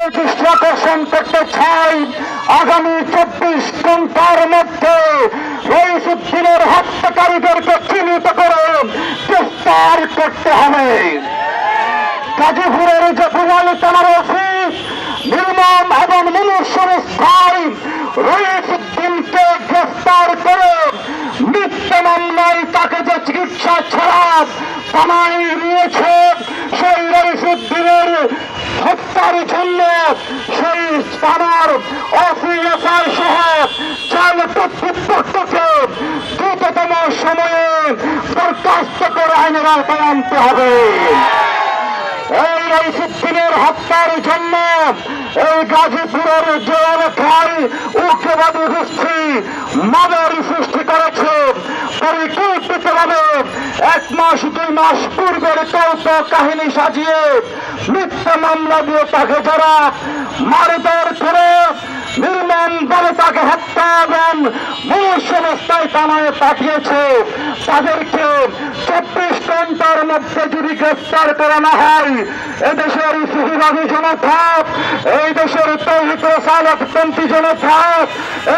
দৃষ্টি আকর্ষণ করতে চাই আগামী চব্বিশ ঘণ্টার মধ্যে রইসুদ্দিনের হত্যাকারীদেরকে চিহ্নিত করে গ্রেফতার করতে হবে। গাজীপুরের যে বুনালি থানার নির্মম এবং মনুষ্যর স্থায়ী রইসুদ্দিনকে গ্রেফতার করে মিথ্যা মামলায় তাকে যে চিকিৎসা ছাড়া থানায় নিয়েছে সেই রইসুদ্দিনের হত্যার জন্য সেই থানার অফিসার সহ চাল কর্তৃপক্ষকে দ্রুততম সময়ে বরখাস্ত করে আইনের আওতায় আনতে হবে। এই রইসুদ্দিনের হত্যার জন্য এই গাজীপুরের যে এলাকায় উগ্রবাদী গোষ্ঠী মাদের সৃষ্টি করেছে, পরিকল্পিতভাবে এক মাস, দুই মাস পূর্বের কল্প কাহিনী সাজিয়ে মিথ্যা মামলা দিয়ে তাকে যারা মারধর করে নির্মাণ বলে তাকে হত্যা এবং মূল সংস্থায় থানায় পাঠিয়েছে, তাদেরকে যদি গ্রেফতার করা না হয় এদেশের এই দেশের তৈরিত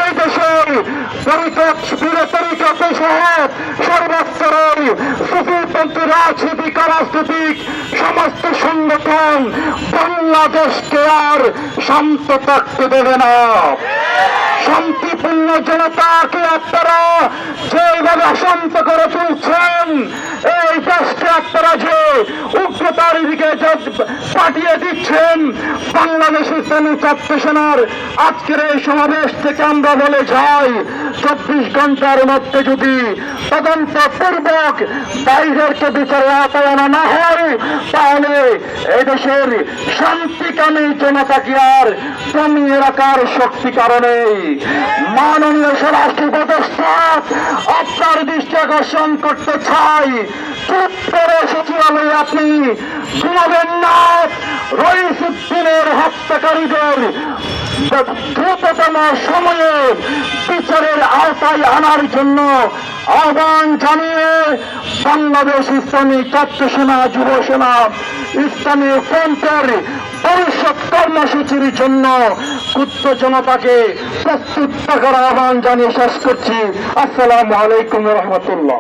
এই দেশের সর্বস্তরের সুফিপন্থী রাজনীতিক রাজনৈতিক, সমস্ত সংগঠন বাংলাদেশকে আর শান্ত থাকতে দেবে না। শান্তিপূর্ণ জনতাকে আপনারা যেভাবে অশান্ত করে তুলছেন এই দেশকে আপনারা যে উগ্রতার দিকে যে পাঠিয়ে দিচ্ছেন বাংলাদেশ ইসলামী ছাত্র সেনার আজকের এই সমাবেশ থেকে আমরা বলে যাই, চব্বিশ ঘণ্টার মধ্যে যদি তদন্ত পূর্বক বাইরেরকে বিচারে আওতায় আনা না হয়, তাহলে এই দেশের শান্তিকামী জনতাকে আর কমিয়ে রাখার শক্তি কারণে মাননীয় স্বরাষ্ট্র উপদেষ্টা, আপনার দৃষ্টি আকর্ষণ করতে চাই। করে সচিবালয়ে ঘুমাবেন না। হত্যাকারীদের দ্রুততম সময়ে বিচারের আওতায় আনার জন্য আহ্বান জানিয়ে বাংলাদেশ ইসলামী ছাত্র সেনা যুব সেনা ইসলামী ফ্রন্টের ভবিষ্যৎ কর্মসূচির জন্য ক্ষুদ্র জনতাকে প্রস্তুত থাকার আহ্বান জানিয়ে শেষ করছি। আসসালামু আলাইকুম রহমতুল্লাহ।